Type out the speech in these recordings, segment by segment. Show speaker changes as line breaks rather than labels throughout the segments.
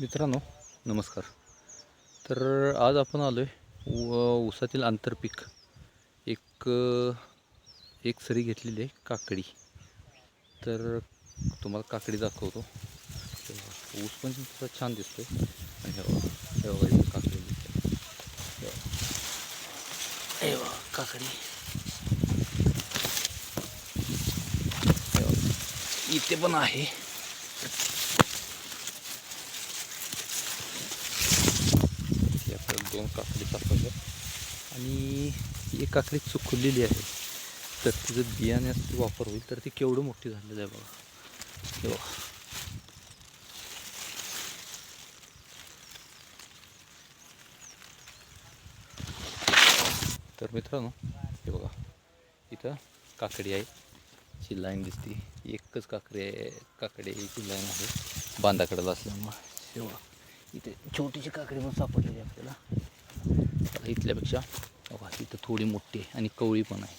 मित्रांनो नमस्कार. तर आज आपण आलो आहे व ऊसातील आंतरपीक. एक एक सरी घेतलेली आहे काकडी. तर तुम्हाला काकडी दाखवतो. ऊस पण तसा छान दिसतो आणि काकडी दिसते. काकडी. इथे पण आहे हे आपल्याला दोन काकडी सापडल्या आणि ही एक काकडी चुकलेली आहे. तर तिचं बियाण्याचा वापर होईल. तर ती केवढं मोठी झालेलं आहे बघा. हे बघा. तर मित्रांनो हे बघा. इथं काकडी आहे. ची लाईन दिसते. एकच काकडी आहे. काकडीची लाईन आहे. बांधाकडला असल्यामुळं हे बघा. इथे छोटीशी काकडी पण सापडलेली आहे आपल्याला. इथल्यापेक्षा बघा इथं थोडी मोठी आहे आणि कवळी पण आहे.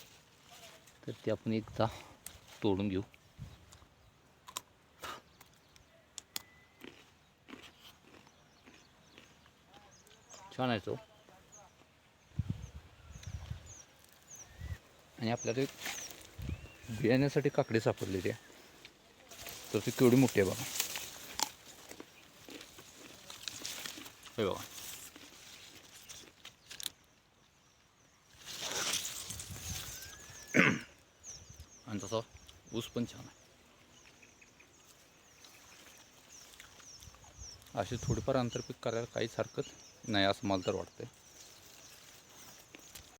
तर ती आपण एकदा तोडून घेऊ. छान आहे तो. आणि आपल्याला बियाण्यासाठी काकडी सापडलेली आहे. तर ती केवढी मोठी आहे बघा. हे बघा आणि तसा ऊस पण छान आहे असे थोडीफार आंतरपीक करायला काहीच हरकत नाही असं मला तर वाटतंय.